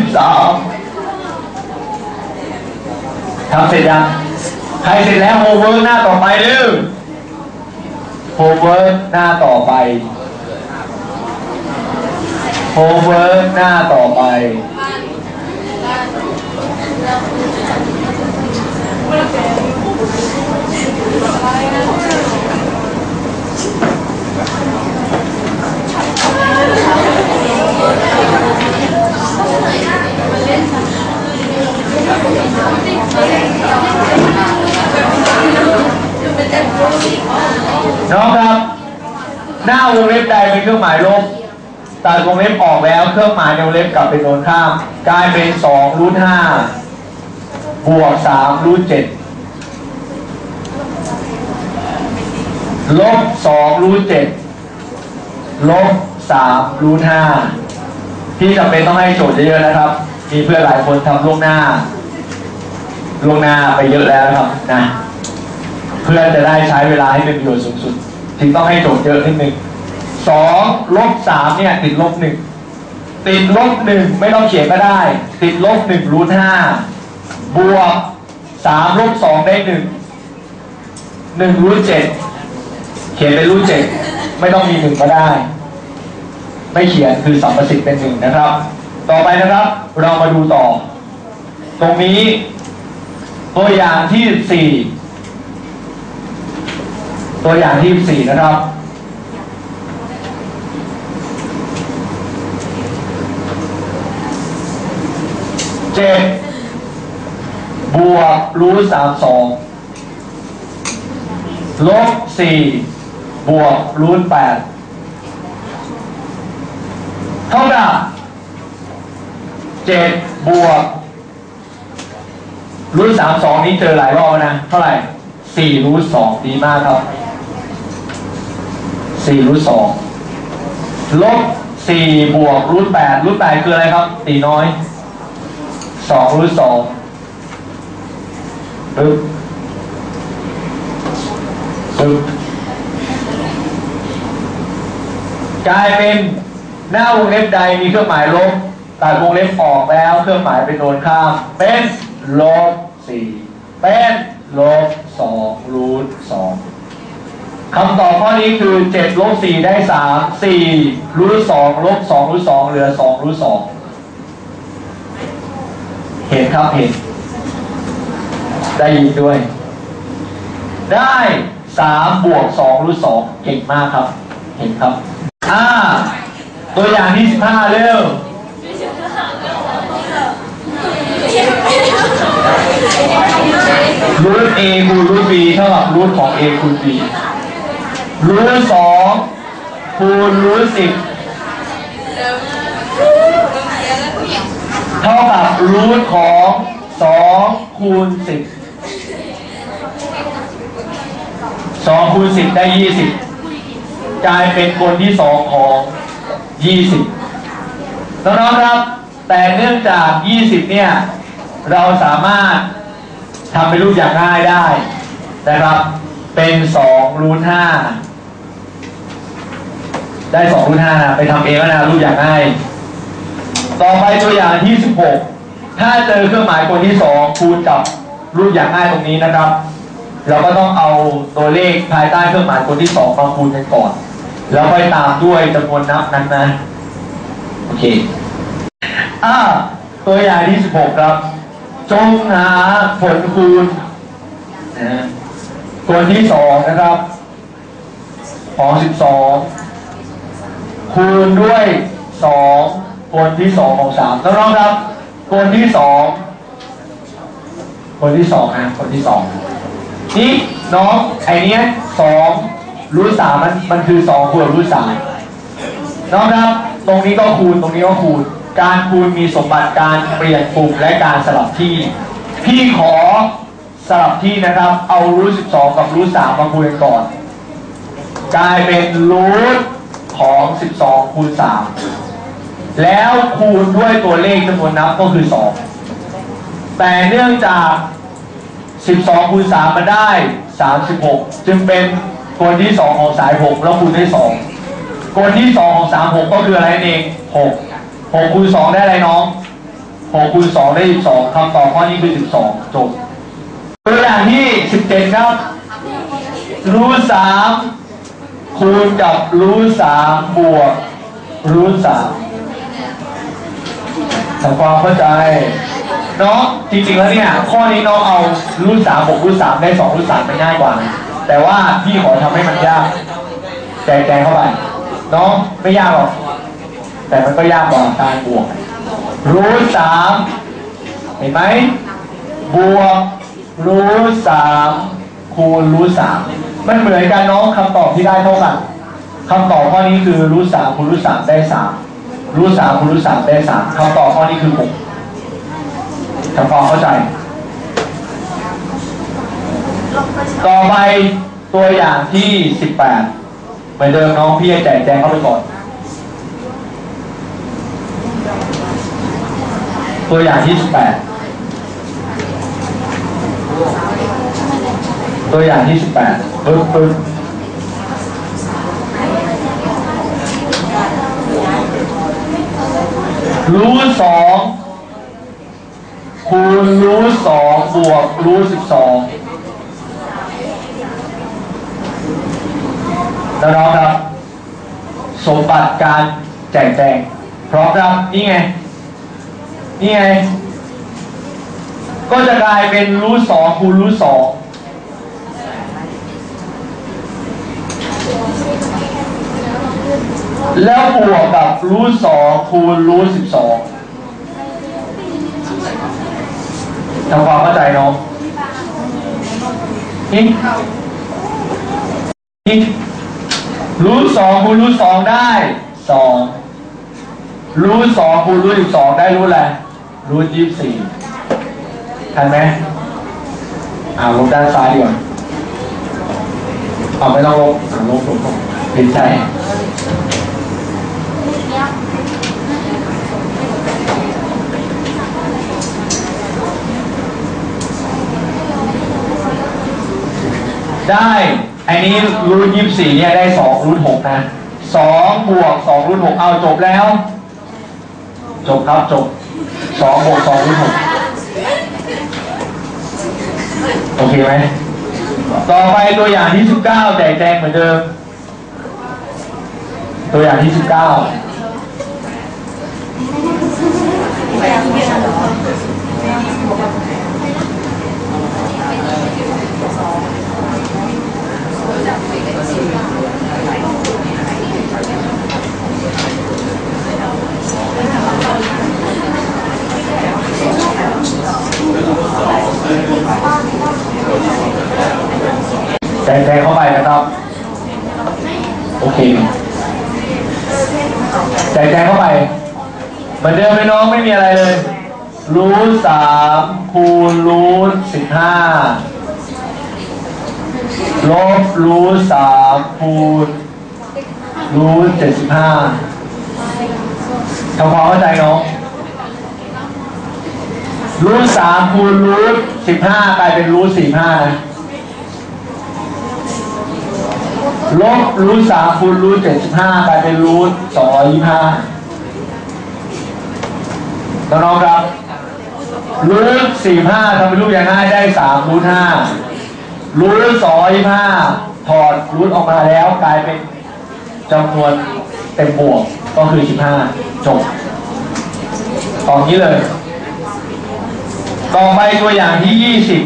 สิบสามทำเสร็จยังใครเสร็จแล้วโฮเวิร์กหน้าต่อไปเร็วโฮเวิร์กหน้าต่อไปโฮเวิร์กหน้าต่อไป น้องครับ หน้าวงเล็บใดเป็นเครื่องหมายลบตัดวงเล็บออกแล้วเครื่องหมายในวงเล็บกลับเป็นโนนข้ามกลายเป็นสองรูทห้าบวกสามรูทเจ็ดลบสองรูทเจ็ดลบสามรูทห้าที่จำเป็นต้องให้โจทย์เยอะๆนะครับ มีเพื่อนหลายคนทำล่วงหน้า ล่วงหน้าไปเยอะแล้วครับนะเพื่อจะได้ใช้เวลาให้เป็นประโยชน์สูงสุดจึงต้องให้โจทย์เยอะนิดนึงสองลบสามเนี่ย ติดลบหนึ่งติดลบหนึ่งไม่ต้องเขียนก็ได้ ติดลบหนึ่งรูทห้าบวกสามลบสองได้หนึ่งหนึ่งรูทเจ็ดเขียนเป็นรูทเจ็ดไม่ต้องมีหนึ่งก็ได้ ไม่เขียนคือสัมประสิทธิ์เป็นหนึ่งนะครับ ต่อไปนะครับ เรามาดูต่อ ตรงนี้ ตัวอย่างที่สี่ตัวอย่างที่4นะครับ เจ็ดบวกรูทสามสองลบสี่บวกรูทแปดเท่ากับเจ็ดบวก รูทสามสองนี้เจอหลายรอบนะเท่าไหร่สี่รูทสองดีมากครับสี่รูทสองลบสี่บวกรูทแปดรูทแปดคืออะไรครับตีน้อยสองรูทสองปึ๊บปึ๊บกลายเป็นหน้าวงเล็บใดมีเครื่องหมายลบตัดวงเล็บออกแล้ว เครื่องหมายเป็นโดนข้ามเป็น ลบสี่เป็นลบสองรูทสองคำตอบข้อนี้คือ7ลบ4ได้3 4รูท2ลบ2รูท2เหลือ2รูท2เห็นครับเห็น ได้ยินด้วย ได้3บวก2รูท2เก่งมากครับ เห็นครับอ่าตัวอย่างที่15เร็ว รูท a คูณรูท b เท่ากับรูทของ a คูณ b รูทสองคูณรูทสิบเท่ากับรูทของสองคูณสิบสองคูณสิบได้ยี่สิบกลายเป็นคนที่สองของยี่สิบน้องๆครับ แต่เนื่องจากยี่สิบเนี่ย เราสามารถทำเป็นรูปอย่างง่ายได้นะครับ เป็นสองรูทห้าได้สองรูทห้านะไปทำเองนะรูปอย่างง่าย ต่อไปตัวอย่างที่16ถ้าเจอเครื่องหมายคนที่สองคูณกับรูปอย่างง่ายตรงนี้นะครับ เราก็ต้องเอาตัวเลขภายใต้เครื่องหมายคนที่สองมาคูณกันก่อนแล้วค่อยตามด้วยจำนวนนับนั้นนะ โอเคอ่าตัวอย่างที่16ครับ จงหาผลคูณนะฮะตัวที่สองนะครับของสิบสองคูณด้วยสองคนที่สองของสามน้องๆครับคนที่สองคนที่สองนะคนที่สองนี่น้องไอเนี้ยสองรูทสามมันมันคือสองคูณรูทสามน้องครับ ตรงนี้ก็คูณตรงนี้ก็คูณ การคูณมีสมบัติการเปลี่ยนปุ่มและการสลับที่ พี่ขอสลับที่นะครับ เอารูทสิบสองกับรูทสามมาคูณกันก่อน กลายเป็นรูทของ 12 คูณ 3 แล้วคูณด้วยตัวเลขจำนวนนับก็คือ 2 แต่เนื่องจาก 12 คูณ 3 มาได้ 36 จึงเป็นกลที่ 2 ของสาย 6 แล้วคูณด้วย 2กลที่ 2 ของ 3 6 ก็คืออะไรนั่นเอง 6 6คูณ2ได้อะไรน้องหกคูณสองได้สิบสองคำตอบข้อนี้คือสิบสองจบตัวอย่างที่สิบเจ็ดครับ รูทสามคูณกับรูทสามบวกรูทสามทำความเข้าใจน้องจริงๆแล้วเนี่ยข้อนี้น้องเอารูทสามบวกรูทสามได้สองรูทสามมันง่ายกว่า แต่ว่าพี่ขอทำให้มันยากแจกแจงเข้าไปน้องไม่ยากหรอก แต่มันก็ยากกว่าการบวก รูทสามเห็นไหมบวกรูทสามคูณรูทสามมันเหมือนกันน้องคำตอบที่ได้เท่ากันคำตอบข้อนี้คือรูทสามคูณรูทสามได้สามรูทสามคูณรูทสามได้สามคำตอบข้อนี้คือหกทำความเข้าใจ ต่อไปตัวอย่างที่สิบแปดเหมือนเดิมน้องพี่แจกแจงเข้าไปก่อน ตัวอย่างที่สิบแปดตัวอย่างที่สิบแปดปึ๊บปึ๊บรูทสองคูณรูทสองบวกรูทสิบสองแล้วน้องครับ สมบัติการแจกแจงพร้อมครับนี่ไง นี่ไง ก็จะกลายเป็นรูทสองคูณรูทสองแล้วบวกกับรูทสองคูณรูทสิบสองทำความเข้าใจน้องนี่นี่รูทสองคูณรูทสองได้สองรูทสองคูณรูทสิบสองได้รูทอะไร รูทยี่สี่ทันไหมอ่าลบด้านซ้ายดีกว่าเอาไม่ต้องลบอ่าลบลบลบเป็นใจได้อันนี้รูทยี่สี่เนี่ยได้สองรูทหกนะสองบวกสองรูทหกเอาจบแล้ว จบครับจบ สองบวกสองรูทหกโอเคไหม ต่อไปตัวอย่างที่สิบเก้าแจกแจงเหมือนเดิม ตัวอย่างที่สิบเก้า แจกแจงเข้าไปนะครับ โอเคแจกแจงเข้าไปเหมือนเดิมไหมน้องไม่มีอะไรเลยรูทสามคูณรูทสิบห้าลบรูทสามคูณรูทเจ็ดสิบห้าทำความเข้าใจน้องรูทสามคูณรูทสิบห้ากลายเป็นรูทสี่ห้านะ ลบรูทสามคูณรูทเจ็ดสิบห้ากลายเป็นรูทสองร้อยยี่ห้าน้องๆครับรูทสี่ห้าทำเป็นรูปอย่างง่ายได้สามรูทห้ารูทสองร้อยยี่ห้าถอดรูทออกมาแล้วกลายเป็นจำนวนเต็มบวกก็คือสิบห้าจบตอนนี้เลย ต่อไปตัวอย่างที่ยี่สิบ